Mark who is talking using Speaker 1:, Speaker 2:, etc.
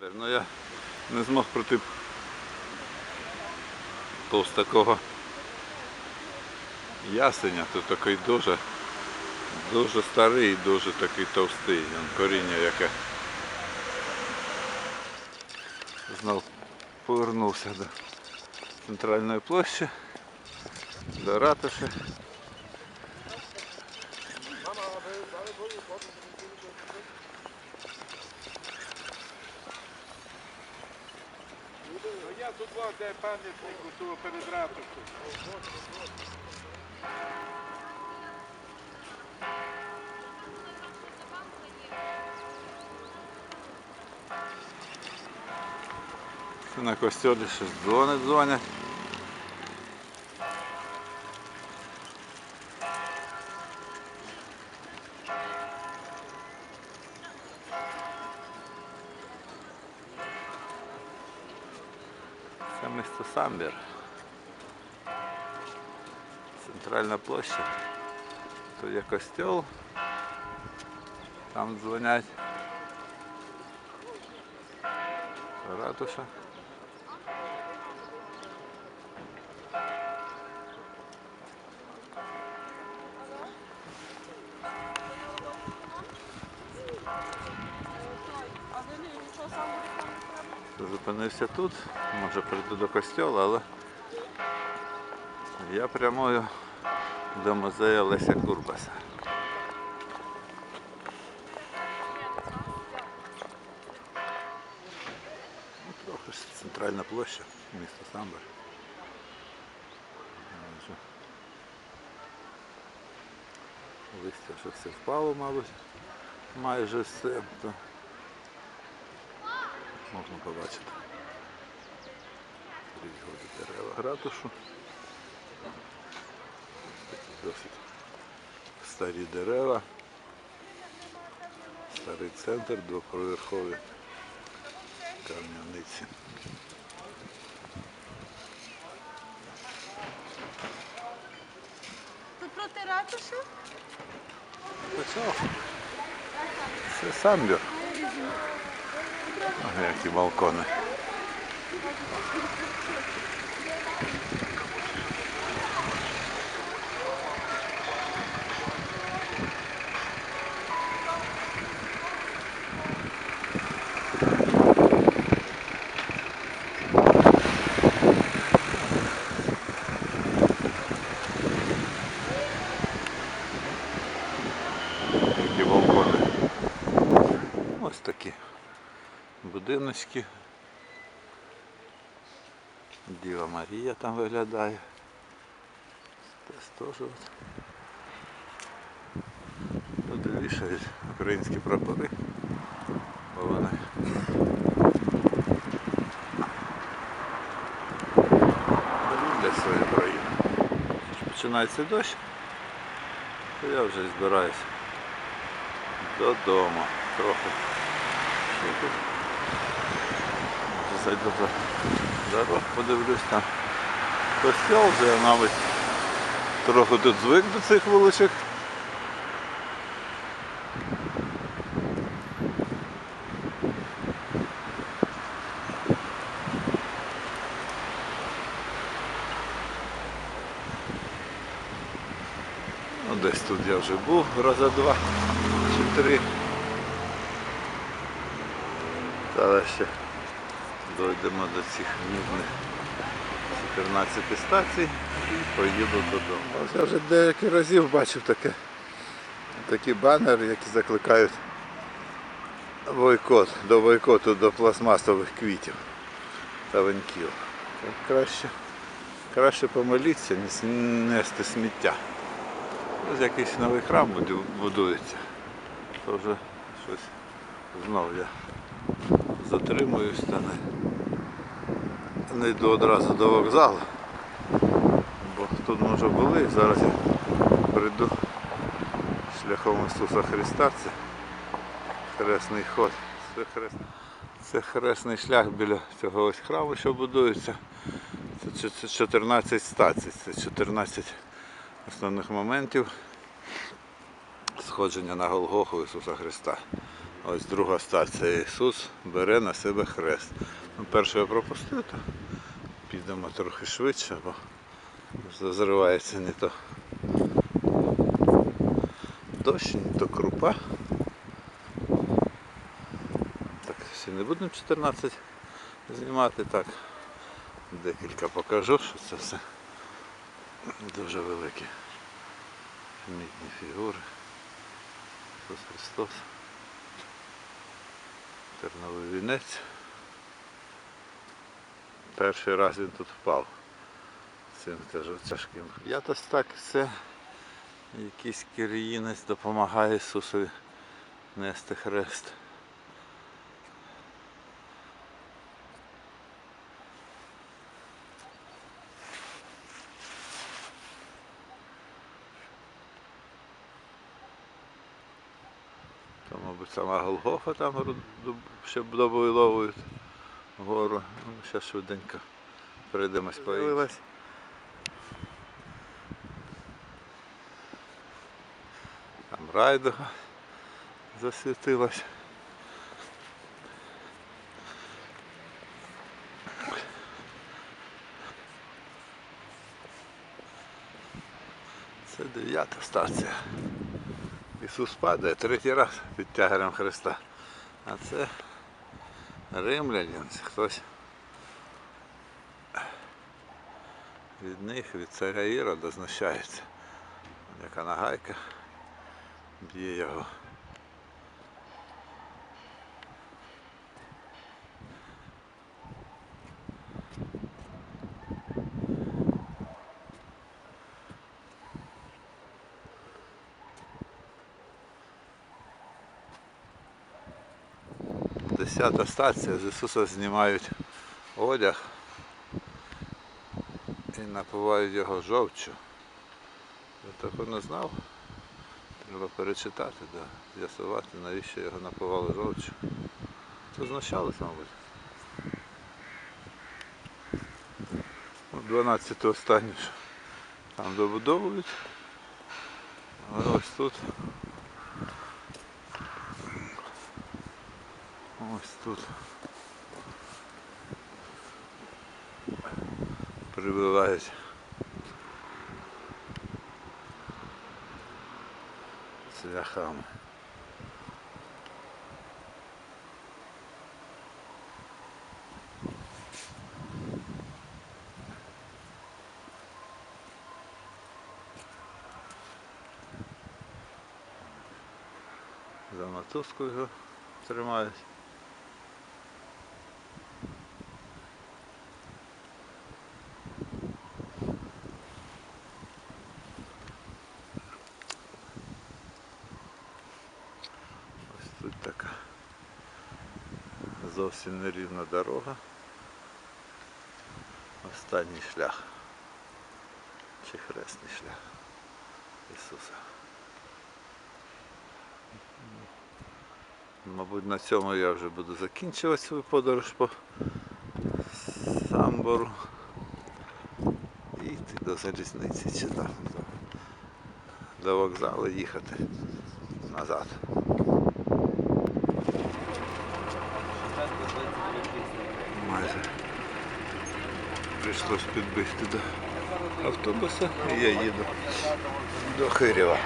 Speaker 1: Ну я не змог пройти повз такого ясеня. Тут такий дуже, дуже старий, дуже такий товстий. Коріння яке. Знов повернувся до центральної площі, до ратуші.
Speaker 2: Тут вот, де пам'ятник у того перед
Speaker 1: на костюлі щось дзвонить дзвонять. Це самбер. Центральна площа. Тут є костьол. Там дзвонять. Ратуша. Зупинився тут, може прийду до костьола, але я прямую до музею Леся Курбаса. Ну, Трохи ж центральна площа, місто Самбер. Листя вже все впало, мабуть, майже все. Можна побачити. Різьгоді дерева гратушу. Такі досить старі дерева. Старий центр, двоповерхові кам'яниці.
Speaker 3: Тут проти?
Speaker 1: Почав. Це самбір. Ага, які балкони. Які балкони. Ось такі будиночки. Діва Марія там виглядає. Теж теж. Тут вішають українські прапори. Бо вони люблять свою. Починається дощ, то я вже збираюся додому трохи. Зайду за дорог, подивлюсь там. Костел вже, мабуть, трохи тут звик до цих вуличок. Ну, десь тут я вже був раза два чи три. Зараз ще дойдемо до цих мідних 14 стацій і поїду додому. Я вже деякі разів бачив таке, такі банери, які закликають бойкот, до бойкоту до пластмасових квітів та венків. Краще, краще помоліться, ніж нести сміття. Ось якийсь новий храм будується. То вже щось знову я затримуюсь та не, не йду одразу до вокзалу. Бо тут ми вже були, зараз я прийду шляхом Ісуса Христа. Це хресний ход. Це, хрест... це хресний шлях біля цього ось храму, що будується. Це 14 стацій, це 14 основних моментів сходження на Голгофу Ісуса Христа. Ось друга стація. Ісус бере на себе хрест. Ну, першу я пропустив, то підемо трохи швидше, бо зазривається не то дощ, не то крупа. Так, ще не будемо 14 знімати так. Декілька покажу, що це все дуже великі мідні фігури. Ісус Христос. Терновий вінець. Перший раз він тут впав. Цим теж тяжким. Я то так все. Якийсь киріїнець допомагає Ісусові нести хрест. То, мабуть, сама Голгофа там ще добовиловують гору. Ну, ще швиденько перейдемось по Там райдуга засвітилась. Це дев'ята стація. Ісус падає третій раз під тягарем Христа. А це римлянин, хтось від них, від царя Іра, дознущається. Яка нагайка б'є його. Десята стація, з Ісуса знімають одяг і напивають його жовчю. Я такого не знав. Треба перечитати, да, з'ясувати, навіщо його напивали жовчю. Це знущалось, мабуть. Ну, 12 останнє, там добудовують. А ось тут. Ось тут. Прибивають. Цвяхами. За мотузку його тримають. Ось тут така зовсім нерівна дорога. Останній шлях. Чи хресний шлях Ісуса. Мабуть, на цьому я вже буду закінчувати свою подорож по Самбору. І йти до залізниці чи там до, вокзалу їхати назад. Майже прийшлось підбігти до автобуса і я їду до Хирєва.